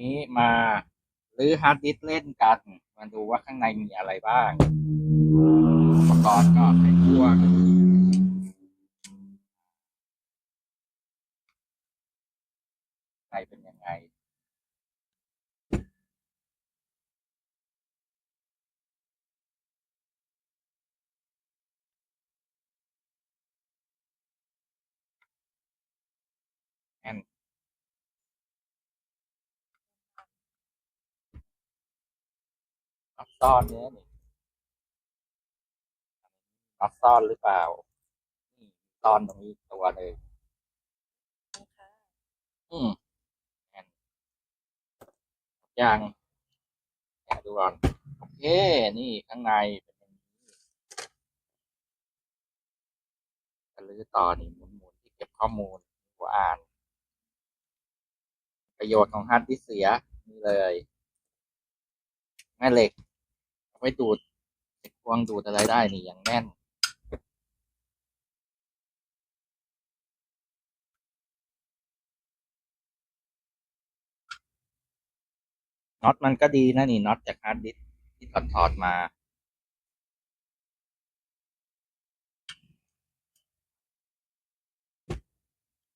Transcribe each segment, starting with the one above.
นี้มารื้อฮาร์ดดิสก์เล่นกัน มาดูว่าข้างในมีอะไรบ้างอุปกรณ์ก็ไขควงใครเป็นยังไงแอน น็อตซ่อนเนี้ยนี่น็อตซ่อนหรือเปล่านี่ซ่อนตรงนี้อีกตัวเลยอืมแอนยังแกะดูก่อนโอเค นี่ข้างในเป็นอย่างนี้จะลื้อต่อนี่หมุนๆที่เก็บข้อมูลหัวอ่าน ประโยชน์ของฮาร์ดดิสก์เสียนี่เลย แม่เหล็ก เอาไว้ดูดควงดูดอะไรได้นี่อย่างแน่น น็อตมันก็ดีนะนี่น็อตจากฮาร์ดดิสที่ถอดถอดมา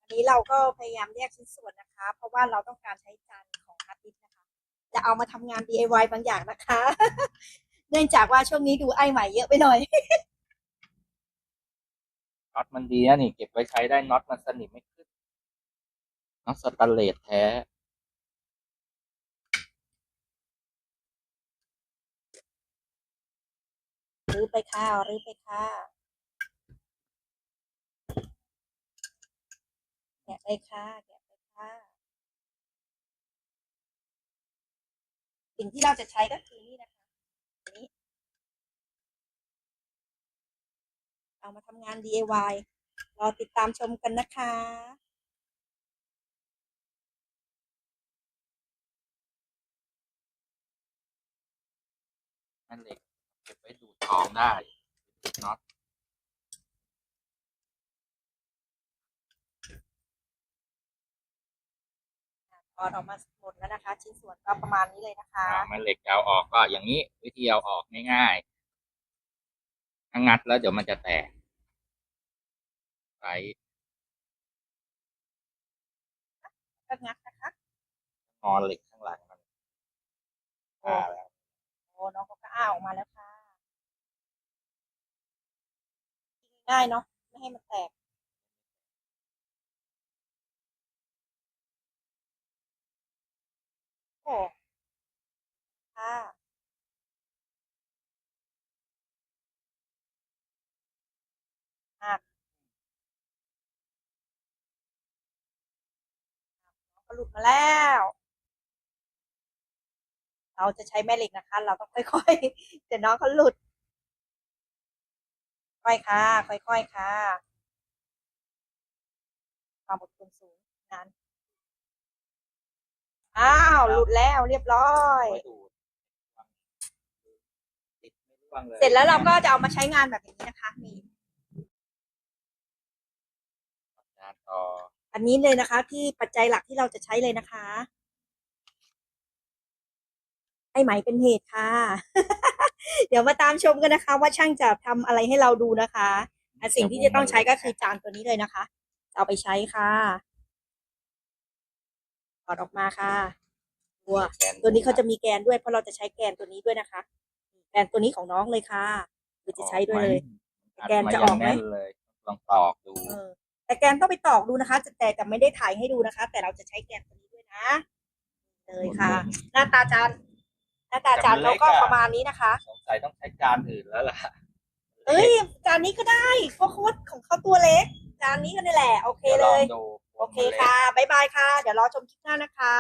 อันนี้เราก็พยายามแยกชิ้นส่วนนะคะ เพราะว่าเราต้องการใช้จานของฮาร์ดดิสนะคะ จะเอามาทำงาน DIY บางอย่างนะคะ เนื่องจากว่าช่วงนี้ดูไอ้ใหม่เยอะไปหน่อยน็อตมันดีนะนี่เก็บไว้ใช้ได้น็อตมันสนิมไม่ขึ้นน็อตสแตนเลสแท้รื้อไปค่ะรื้อไปค่ะแกะไปค่ะแกะไปค่ะ สิ่งที่เราจะใช้ก็คือนี่นะคะอันนี้ เอามาทำงาน DIY รอติดตามชมกันนะคะแม่เหล็กเก็บไว้ดูดของได้ดูดน็อตถอดออกมาหมดแล้วนะคะ ชิ้นส่วนก็ประมาณนี้เลยนะคะอ่าแม่เหล็กจะเอาออกก็อย่างนี้วิธีเอาออกง่ายๆ ถ้างัดแล้วเดี๋ยวมันจะแตกไว้ก็งัดนะคะงอเหล็กข้างหลังมันอ่าแล้วโอ้น้องเขาก็อ้าออกมาแล้วค่ะง่ายเนาะไม่ให้มันแตกโอ้ค่ะ หักน้องก็หลุดมาแล้ว เราจะใช้แม่เหล็กนะคะ เราต้องค่อยๆแต่น้องเขาหลุด ค่อยค่ะ ค่อยๆค่ะ ความอดทนสูงนานอ้าว หลุดแล้วเรียบร้อยไว้ดูดติดไม่ร่วงเลยเสร็จแล้วเราก็จะเอามาใช้งานแบบนี้นะคะนี่ งานต่ออันนี้เลยนะคะ ที่ปัจจัยหลักที่เราจะใช้เลยนะคะไอ้ไหมเป็นเหตุค่ะ เดี๋ยวมาตามชมกันนะคะ ว่าช่างจะทำอะไรให้เราดูนะคะอะสิ่งที่จะต้องใช้ก็คือจานตัวนี้เลยนะคะ เอาไปใช้ค่ะถอดออกมาค่ะตัวแกนตัวนี้เขาจะมีแกนด้วยเพราะเราจะใช้แกนตัวนี้ด้วยนะคะ แกนตัวนี้ของน้องเลยค่ะคือจะใช้ด้วยเลยอัดแกนจะออกไหมาย่างแน่นเลยลองตอกดูเออ แต่แกนต้องไปตอกดูนะคะแต่แต่จะไม่ได้ถ่ายให้ดูนะคะ แต่เราจะใช้แกนตัวนี้ด้วยนะเลยค่ะ หน้าตาจานหน้าตาจานเราก็ประมาณนี้นะคะ สงสัยต้องใช้จานอื่นแล้วล่ะ เอ้ยจานนี้ก็ได้เพราะโค้ดของเขาตัวเล็ก จานนี้ก็นี่แหละ โอเคดี๋วเลองยดูโอเคค่ะ บ๊ายบายค่ะ เดี๋ยวรอชมคลิปหน้านะคะ